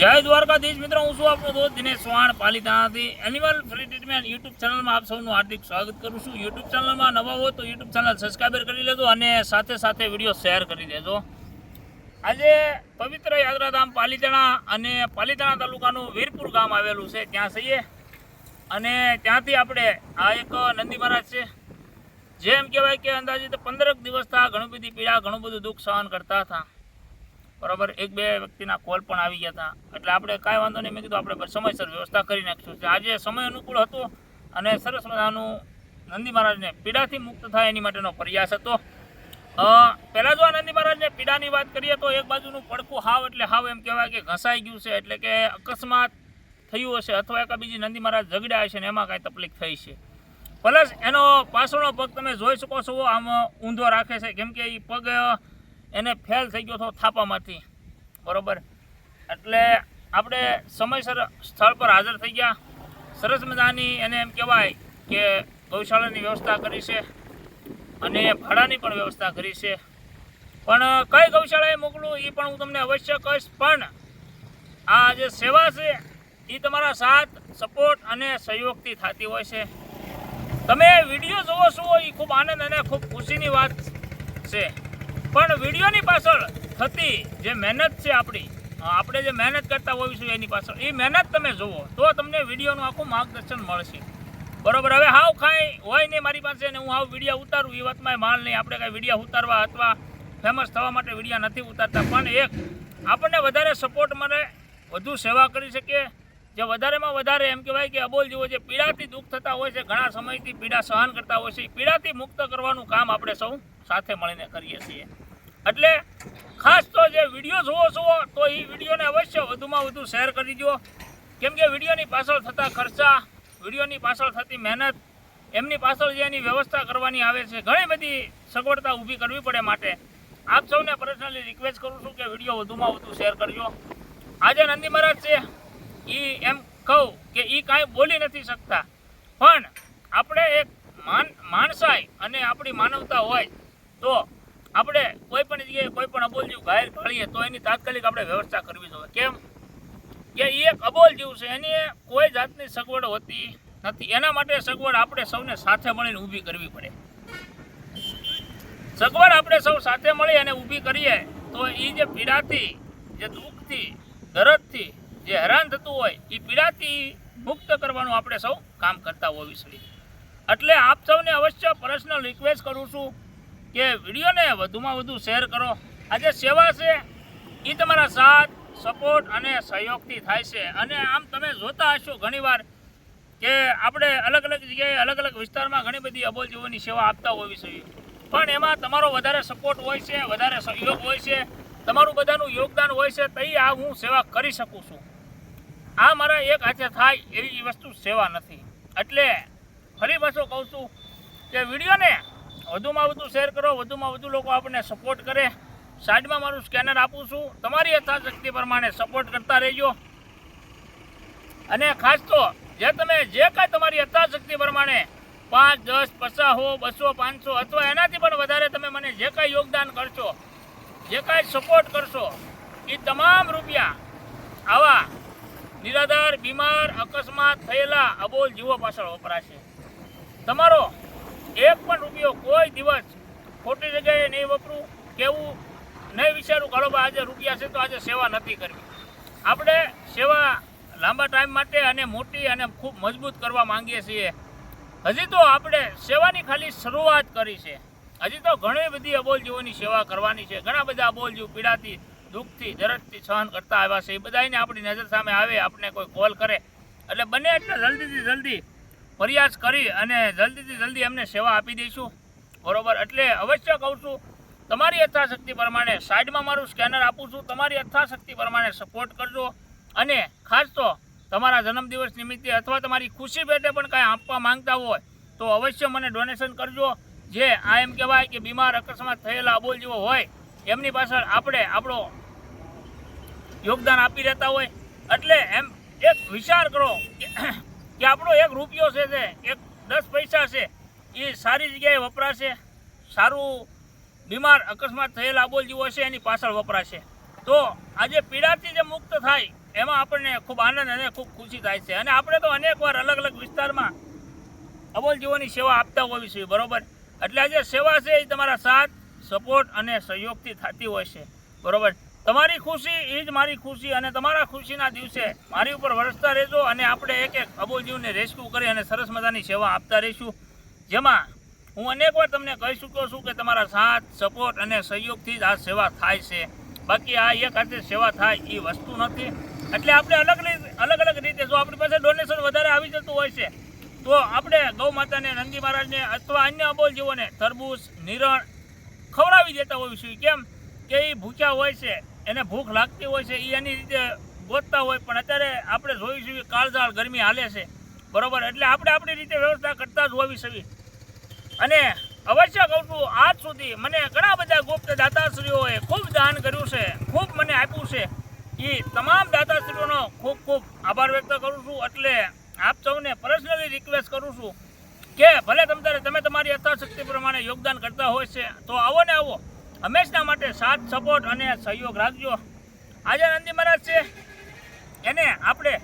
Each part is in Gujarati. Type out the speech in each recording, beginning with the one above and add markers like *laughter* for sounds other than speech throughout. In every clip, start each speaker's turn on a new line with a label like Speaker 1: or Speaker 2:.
Speaker 1: જય દ્વારકાધીશ મિત્રો, હું શું આપણો દોસ્ત દિનેશ સોહાણ પાલિતાણાથી એનિમલ ફ્રી ટ્રીટમેન્ટ યુટ્યુબ ચેનલમાં આપ સૌનું હાર્દિક સ્વાગત કરું છું. યુટ્યુબ ચેનલમાં નવા હોય તો યુટ્યુબ ચેનલ સબસ્ક્રાઈબર કરી લેજો અને સાથે સાથે વીડિયો શેર કરી દેજો. આજે પવિત્ર યાત્રાધામ પાલીતાણા અને પાલીતાણા તાલુકાનું વીરપુર ગામ આવેલું છે. ત્યાં જઈએ અને ત્યાંથી આપણે આ એક નંદી મહારાજ છે. જેમ કહેવાય કે અંદાજિત પંદરક દિવસ થા ઘણું બધી પીડા, ઘણું બધું દુઃખ સહન કરતા હતા. બરાબર? એક બે વ્યક્તિના કોલ પણ આવી ગયા હતા. એટલે આપણે કાંઈ વાંધો નહીં. મેં કીધું આપણે સમયસર વ્યવસ્થા કરી નાખીશું. આજે સમય અનુકૂળ હતો અને સરસ મજાનું નંદી મહારાજને પીડાથી મુક્ત થાય એની માટેનો પ્રયાસ હતો. પહેલાં જો આ નંદી મહારાજને પીડાની વાત કરીએ તો એક બાજુનું પડખું હાવ એટલે હાવ એમ કહેવાય કે ઘસાઈ ગયું છે. એટલે કે અકસ્માત થયું હશે અથવા એક બીજી નંદી મહારાજ ઝઘડ્યા હશે ને એમાં કાંઈ તકલીફ થઈ છે. પ્લસ એનો પાછળનો પગ તમે જોઈ શકો છો, આમ ઊંધો રાખે છે. કેમ કે એ પગ એને ફેલ થઈ ગયો હતો થાપામાંથી. બરોબર? એટલે આપણે સમયસર સ્થળ પર હાજર થઈ ગયા. સરસ મજાની એને એમ કહેવાય કે ગૌશાળાની વ્યવસ્થા કરી છે અને ભાડાની પણ વ્યવસ્થા કરી છે. પણ કઈ ગૌશાળાએ મોકલું એ પણ હું તમને અવશ્ય કહીશ. પણ આ જે સેવા છે એ તમારા સાથ, સપોર્ટ અને સહયોગથી થતી હોય છે. તમે વીડિયો જોવો છો એ ખૂબ આનંદ અને ખૂબ ખુશીની વાત છે. પણ વિડીયોની પાછળ થતી જે મહેનત છે આપણી આપણે જે મહેનત કરતા હોઈશું એની પાછળ, એ મહેનત તમે જુઓ, તો તમને વિડીયોનું આખું માર્ગદર્શન મળશે. બરોબર, હવે હાવ કાંઈ હોય નહીં મારી પાસે ને હું હાવ વિડીયા ઉતારું, એ વાતમાં માલ નહીં, આપણે કાંઈ વિડીયા ઉતારવા અથવા ફેમસ થવા માટે વિડીયા નથી ઉતારતા, પણ એક આપણને વધારે સપોર્ટ મળે, વધુ સેવા કરી શકીએ જે વધારેમાં વધારે એમ કહેવાય કે અબોલ જેવો જે પીડાથી દુઃખ થતા હોય છે, ઘણા સમયથી પીડા સહન કરતા હોય છે પીડાથી મુક્ત કરવાનું કામ આપણે સૌ સાથે મળીને કરીએ છીએ. એટલે ખાસ તો જે વીડિયો જોવો છો તો એ વિડીયોને અવશ્ય વધુમાં વધુ શેર કરી દો કેમ કે વિડીયોની પાછળ થતા ખર્ચા, વિડીયોની પાછળ થતી મહેનત, એમની પાછળ જે એની વ્યવસ્થા કરવાની આવે છે, ઘણી બધી સગવડતા ઊભી કરવી પડે માટે. આપ સૌને પર્સનલી રિક્વેસ્ટ કરું છું કે વીડિયો વધુમાં વધુ શેર કરજો. આજે નંદી મહારાજ છે. એ એમ કહું કે એ કાંઈ બોલી નથી શકતા. પણ આપણે એક માન, માણસાઈ અને આપણી માનવતા હોય તો આપણે કોઈ પણ જગ્યાએ કોઈ પણ અબોલ જીવ ઘાયલ પાડીએ તો એની તાત્કાલિક આપણે વ્યવસ્થા કરવી જોઈએ. કેમ? કે એ એક અબોલ જીવ છે, એની કોઈ જાતની સગવડ હોતી નથી. એના માટે સગવડ આપણે સૌને સાથે મળીને ઊભી કરવી પડે. સગવડ આપણે સૌ સાથે મળી અને ઊભી કરીએ તો એ જે પીડાથી, જે દુઃખથી, દરદથી જે હેરાન થતું હોય એ પીડાથી મુક્ત કરવાનું આપણે સૌ કામ કરતા હોવી જોઈએ. એટલે આપ સૌને અવશ્ય પર્સનલ રિક્વેસ્ટ કરું છું કે વિડીયોને વધુમાં વધુ શેર કરો. આ જે સેવા છે એ તમારા સાથ સપોર્ટ અને સહયોગથી થાય છે. અને આમ તમે જોતા હશો ઘણીવાર કે આપણે અલગ અલગ જગ્યાએ અલગ અલગ વિસ્તારમાં ઘણી બધી અબોલ જીવોની સેવા આપતા હોવી જોઈએ. પણ એમાં તમારો વધારે સપોર્ટ હોય છે, વધારે સહયોગ હોય છે, તમારું બધાનું યોગદાન હોય છે, તઈ આ હું સેવા કરી શકું છું. આ મારા એક હાથે થાય એવી વસ્તુ સેવા નથી. એટલે ફરી પાછો કહું છું કે વિડીયોને વધુમાં વધુ શેર કરો, વધુમાં વધુ લોકો આપણને સપોર્ટ કરે. સાઈડમાં મારું સ્કેનર આપું છું. તમારી યથાશક્તિ પ્રમાણે સપોર્ટ કરતા રહેજો. અને ખાસ તો જે તમે જે કાંઈ તમારી યથાશક્તિ પ્રમાણે પાંચ, દસ, પચાસ હો, બસો, પાંચસો અથવા એનાથી પણ વધારે તમે મને જે કાંઈ યોગદાન કરશો, જે કાંઈ સપોર્ટ કરશો એ તમામ રૂપિયા આવા નિરાધાર, બીમાર, અકસ્માત થયેલા અબોલ જીવો પાછળ વપરાશે. તમારો એક પણ રૂપિયો કોઈ દિવસ ખોટી જગ્યાએ નહીં વપરું, કેવું નહીં વિચારું કાળો આજે રૂપિયા છે તો આજે સેવા નથી કરવી. આપણે સેવા લાંબા ટાઈમ માટે અને મોટી અને ખૂબ મજબૂત કરવા માંગીએ છીએ. હજી તો આપણે સેવાની ખાલી શરૂઆત કરી છે. હજી તો ઘણી બધી અબોલ જીવોની સેવા કરવાની છે. ઘણા બધા અબોલ જીવ પીડાથી દુઃખથી, દરદથી સહન કરતા આવ્યા છે. એ બધાને આપણી નજર સામે આવે આપણે કોઈ કોલ કરે. એટલે બને એટલે જલ્દીથી જલ્દી પ્રયાસ કરી અને જલ્દીથી જલ્દી એમને સેવા આપી દઈશું. બરોબર? એટલે અવશ્ય કહું છું, તમારી યથાશક્તિ પ્રમાણે સાઈડમાં મારું સ્કેનર આપું છું. તમારી યથાશક્તિ પ્રમાણે સપોર્ટ કરજો અને ખાસ તો તમારા જન્મદિવસ નિમિત્તે અથવા તમારી ખુશી પેટે પણ કાંઈ આપવા માંગતા હોય તો અવશ્ય મને ડોનેશન કરજો. જે આ એમ કહેવાય કે બીમાર અકસ્માત થયેલા અબોલ જેવો હોય, એમની પાછળ આપણે આપણો યોગદાન આપી રહેતા હોય. એટલે એમ એક વિચાર કરો *clears throat* કે આપણો એક રૂપિયો છે તે, એક દસ પૈસા છે, એ સારી જગ્યાએ વપરાશે. સારું બીમાર અકસ્માત થયેલા અબોલ જીવો છે એની પાછળ વપરાશે. તો આજે પીડાથી જે મુક્ત થાય, એમાં આપણને ખૂબ આનંદ અને ખૂબ ખુશી થાય છે. અને આપણે તો અનેકવાર અલગ અલગ વિસ્તારમાં અબોલ જીવોની સેવા આપતા હોવી છીએ, બરોબર? એટલે આ જે સેવા છે એ તમારા સાથ, સપોર્ટ અને સહયોગથી થતી હોય છે. બરોબર? તમારી ખુશી એ જ મારી ખુશી અને તમારા ખુશીના દિવસે મારી ઉપર વરસતા રહેજો અને આપણે એક એક અબોજીવને રેસ્ક્યુ કરી અને સરસ મજાની સેવા આપતા રહીશું. જેમાં હું અનેક વાર તમને કહી ચૂક્યો છું કે તમારા સાથ સપોર્ટ અને સહયોગથી જ આ સેવા થાય છે. બાકી આ એક હાથે સેવા થાય એ વસ્તુ નથી. એટલે આપણે અલગ અલગ અલગ રીતે જો આપણી પાસે ડોનેશન વધારે આવી જતું હોય છે, તો આપણે ગૌ માતાને, નંદી મહારાજને અથવા અન્ય અબોલ જીવોને તરબૂચ, નિરણ ખવડાવી દેતા હોઈશું. કેમ? કે એ ભૂખ્યા હોય છે એને ભૂખ લાગતી હોય છે એ એની રીતે ગોતતા હોય, પણ અત્યારે આપણે જોઈ છીએ કાળઝાળ ગરમી હાલે છે. બરોબર? એટલે આપણે આપણી રીતે વ્યવસ્થા કરતા જ હોવી છીએ અને અવશ્ય કહું છું, આજ સુધી મને ઘણા બધા ગુપ્ત દાતાશ્રીઓએ ખૂબ દાન કર્યું છે, ખૂબ મને આપ્યું છે. એ તમામ દાતાશ્રીઓનો ખૂબ ખૂબ આભાર વ્યક્ત કરું છું. એટલે આપ સૌને પર્સનલી રિક્વેસ્ટ કરું છું કે ભલે તમ તમે તમારી યથાશક્તિ પ્રમાણે યોગદાન કરતા હોય છે, તો આવો ને આવો. હંમેશના માટે સાથ, સપોર્ટ અને સહયોગ રાખજો. આજે નંદી મહારાજ છે. એને આપણે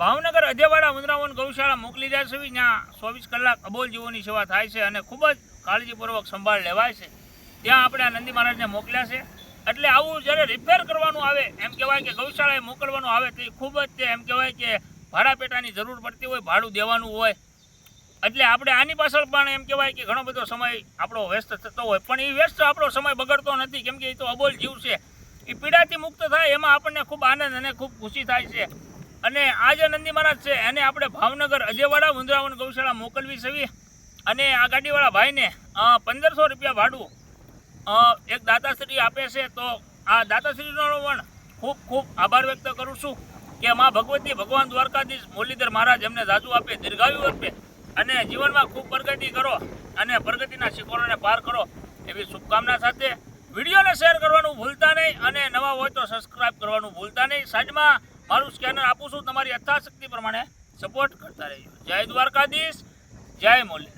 Speaker 1: ભાવનગર અધેવાડા વૃંદાવન ગૌશાળા મોકલી જાય છે. ત્યાં ચોવીસ કલાક અબોલ જીવોની સેવા થાય છે અને ખૂબ જ કાળજીપૂર્વક સંભાળ લેવાય છે. ત્યાં આપણે આ નંદી મહારાજને મોકલ્યા છે. એટલે આવું જ્યારે રિપેર કરવાનું આવે, એમ કહેવાય કે ગૌશાળાએ મોકલવાનું આવે, તો ખૂબ જ તે એમ કહેવાય કે ભાડા પેટાની જરૂર પડતી હોય, ભાડું દેવાનું હોય એટલે આપણે આની પાછળ પણ એમ કહેવાય કે ઘણો બધો સમય આપણો વ્યસ્ત થતો હોય. પણ એ વ્યસ્ત આપણો સમય બગડતો નથી. કેમ કે એ તો અબોલ જીવ છે. એ પીડાથી મુક્ત થાય એમાં આપણને ખૂબ આનંદ અને ખૂબ ખુશી થાય છે. અને આ જે નંદી મહારાજ છે. એને આપણે ભાવનગર અજયવાડા વૃંદાવન ગૌશાળા મોકલવી છે અને આ ગાડીવાળા ભાઈને પંદરસો રૂપિયા ભાડું એક દાતાશ્રી આપે છે. તો આ દાતાશ્રીનો પણ ખૂબ ખૂબ આભાર વ્યક્ત કરું છું કે મા ભગવતી ભગવાન દ્વારકાધીશ મુરલીધર મહારાજ એમને જાજુ આપે, દીર્ઘાયુ આપે. અને જીવનમાં ખૂબ પ્રગતિ કરો અને પ્રગતિના શિખરોને પાર કરો એવી શુભકામના સાથે વિડીયોને શેર કરવાનું ભૂલતા નહીં અને નવા હોય તો સબસ્ક્રાઇબ કરવાનું ભૂલતા નહીં. સાંજમાં મારું સ્કેનર આપું છું. તમારી યથાશક્તિ પ્રમાણે સપોર્ટ કરતા રહેજો. જય દ્વારકાધીશ. જય મુરલી.